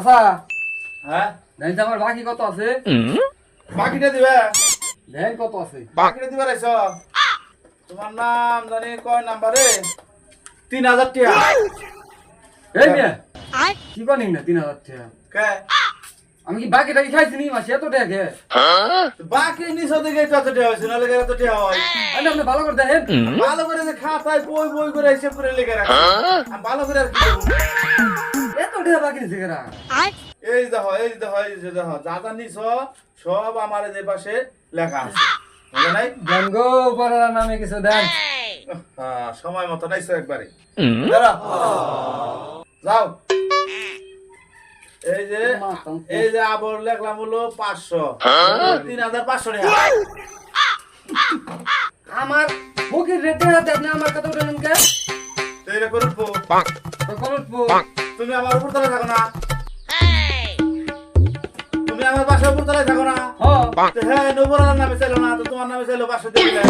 আচ্ছা হ্যাঁ? দেন আমার বাকি কত আছে? বাকিটা দিবে? দেন কত আছে। বাকিটা দিবে রাইছ তোমার নাম জানি কয় নাম্বারে? তিন হাজার টিয়া এই মেয়ে কি বানি না তিন হাজার টাকা? কে? আমি কি বাকি টাকি খাইছি নি? মাসে এত টাকা কে? বাকি নিছ দিকে কত টিয়া হয়েছে নাহলে গেলে তো টিয়া হয়। আরে আপনি ভালো করে দেখেন। ভালো করে যে খাতায় বই বই করে হিসেব করে লিখে রাখি আমি ভালো করে আর কি? এত টাকা বাকি নিছে কেরা এই দেখো এই দেখো এই যে দেখো যা যা নিছ সব আমার যে পাশে লেখা আছে। বুঝলে নাই? দেন গো নামে কিছু দেন। হ্যাঁ, সময় মতো নাইছো একবারে। যাও। এই যে এই যে আবর লেখলাম হলো পাঁচশো। তিন হাজার পাঁচশো টাকা। আমার ফকির রেটে হাতে আপনি আমার কত উঠেন কে? তো এটা উঠবো। কখন উঠবো তুমি আমার উপর তলায় থাকো না। তুমি আমার বাসার উপর তলায় থাকো না। হ্যাঁ নবরার নামে চাইলো না তো তোমার নামে চাইলো বাসা দিয়ে দিলে।